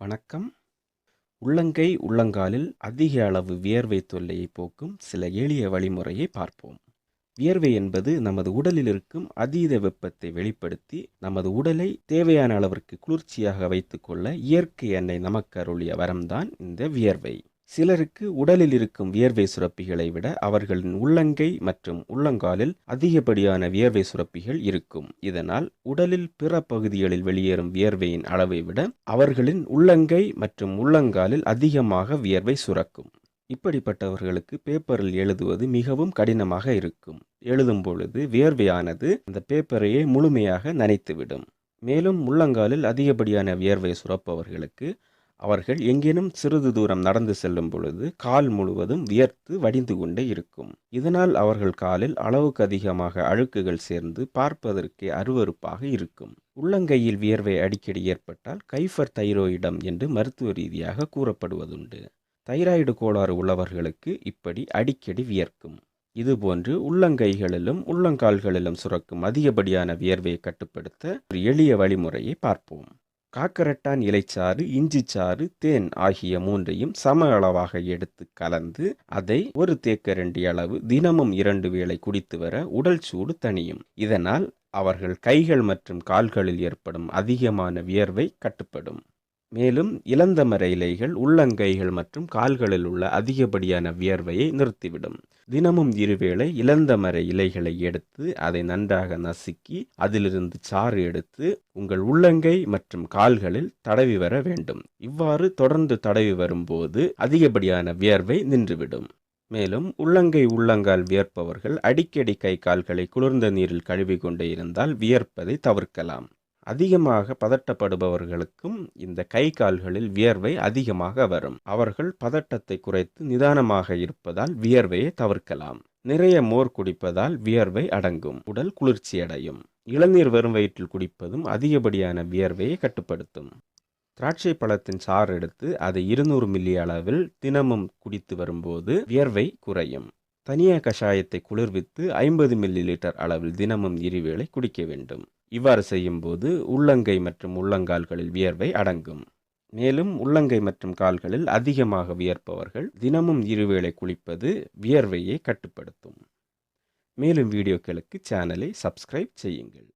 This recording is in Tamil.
வணக்கம். உள்ளங்கை உள்ளங்காலில் அதிக அளவு வியர்வை தொல்லையை போக்கும் சில எளிய வழிமுறையை பார்ப்போம். வியர்வை என்பது நமது உடலில் இருக்கும் அதீத வெப்பத்தை வெளிப்படுத்தி நமது உடலை தேவையான அளவிற்கு குளிர்ச்சியாக வைத்துக்கொள்ள இயற்கை எண்ணெய் நமக்கு அருளிய வரம்தான் இந்த வியர்வை. சிலருக்கு உடலில் இருக்கும் வியர்வை சுரப்பிகளை விட அவர்களின் உள்ளங்கை மற்றும் உள்ளங்காலில் அதிகப்படியான வியர்வை சுரப்பிகள் இருக்கும். இதனால் உடலில் பிற பகுதிகளில் வெளியேறும் வியர்வையின் அளவை விட அவர்களின் உள்ளங்கை மற்றும் உள்ளங்காலில் அதிகமாக வியர்வை சுரக்கும். இப்படிப்பட்டவர்களுக்கு பேப்பரில் எழுதுவது மிகவும் கடினமாக இருக்கும். எழுதும் பொழுது வியர்வையானது அந்த பேப்பரையே முழுமையாக நனைத்துவிடும். மேலும் உள்ளங்காலில் அதிகப்படியான வியர்வை சுரப்பவர்களுக்கு அவர்கள் எங்கேனும் சிறிது தூரம் நடந்து செல்லும் பொழுது கால் முழுவதும் வியர்த்து வடிந்து கொண்டே இருக்கும். இதனால் அவர்கள் காலில் அளவுக்கு அதிகமாக அழுக்குகள் சேர்ந்து பார்ப்பதற்கே அருவருப்பாக இருக்கும். உள்ளங்கையில் வியர்வை அடிக்கடி ஏற்பட்டால் கைஃபர் தைரோயிடம் என்று மருத்துவ ரீதியாக கூறப்படுவதுண்டு. தைராய்டு கோளாறு உள்ளவர்களுக்கு இப்படி அடிக்கடி வியர்க்கும். இதுபோன்று உள்ளங்கைகளிலும் உள்ளங்கால்களிலும் சுரக்கும் அதிகப்படியான வியர்வையை கட்டுப்படுத்த ஒரு எளிய வழிமுறையை பார்ப்போம். காக்கரட்டான் இலைச்சாறு இஞ்சிச்சாறு தேன் ஆகிய மூன்றையும் சம அளவாக எடுத்து கலந்து அதை ஒரு தேக்கரண்டி அளவு தினமும் இரண்டு வேளை குடித்து வர உடல் சூடு தணியும். இதனால் அவர்கள் கைகள் மற்றும் கால்களில் ஏற்படும் அதிகமான வியர்வை கட்டுப்படும். மேலும் இளந்தமர இலைகள் உள்ளங்கைகள் மற்றும் கால்களில் உள்ள அதிகப்படியான வியர்வையை நிறுத்திவிடும். தினமும் இருவேளை இளந்தமர இலைகளை எடுத்து அதை நன்றாக நசுக்கி அதிலிருந்து சாறு எடுத்து உங்கள் உள்ளங்கை மற்றும் கால்களில் தடவி வர வேண்டும். இவ்வாறு தொடர்ந்து தடவி வரும்போது அதிகப்படியான வியர்வை நின்றுவிடும். மேலும் உள்ளங்கை உள்ளங்கால் வியர்ப்பவர்கள் அடிக்கடி கை கால்களை குளிர்ந்த நீரில் கழுவி கொண்டே இருந்தால் வியர்ப்பதை தவிர்க்கலாம். அதிகமாக பதட்டப்படுபவர்களுக்கும் இந்த கை கால்களில் வியர்வை அதிகமாக வரும். அவர்கள் பதட்டத்தை குறைத்து நிதானமாக இருப்பதால் வியர்வையை தவிர்க்கலாம். நிறைய மோர் குடிப்பதால் வியர்வை அடங்கும். உடல் குளிர்ச்சியடையும் இளநீர் வெறும் வயிற்றில் குடிப்பதும் அதிகப்படியான வியர்வையை கட்டுப்படுத்தும். திராட்சை பழத்தின் சாறு எடுத்து அதை இருநூறு மில்லி அளவில் தினமும் குடித்து வரும்போது வியர்வை குறையும். தனியா கஷாயத்தை குளிர்வித்து ஐம்பது மில்லி லிட்டர் அளவில் தினமும் இருவேளை குடிக்க வேண்டும். இவ்வாறு செய்யும்போது உள்ளங்கை மற்றும் உள்ளங்கால்களில் வியர்வை அடங்கும். மேலும் உள்ளங்கை மற்றும் கால்களில் அதிகமாக வியர்ப்பவர்கள் தினமும் இருவேளை குளிப்பது வியர்வையை கட்டுப்படுத்தும். மேலும் வீடியோக்களுக்கு சேனலை சப்ஸ்கிரைப் செய்யுங்கள்.